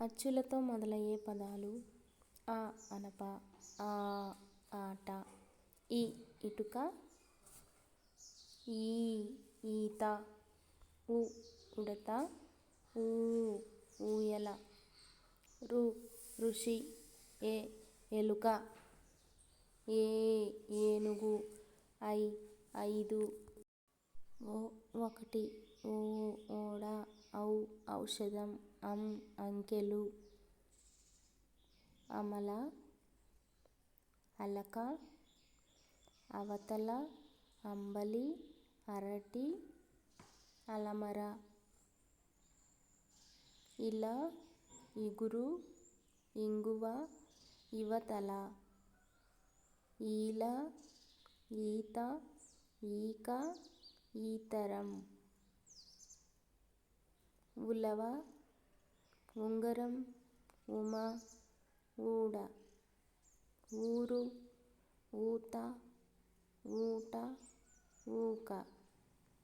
అచ్చులతో మొదలయ్యే పదాలు ఆ అనప ఆ ఆట ఈ ఇటుక ఈ ఈత ఉ ఉడత ఊ ఊయల రు ఋషి ఏ ఎలుక ఏ ఏనుగు ఐ ఐదు ఓ ఒకటి ఓ ఓడ ఔషధం అం అంకెలు అమల అలక అవతల అంబలి అరటి అలమర. ఇలా ఇగురు ఇంగువ ఇవతల. ఈల ఈత ఈక ఈతరం. ఉలవ ఉంగరం ఉమ ఊడ ఊరు ఊత ఊట ఊక.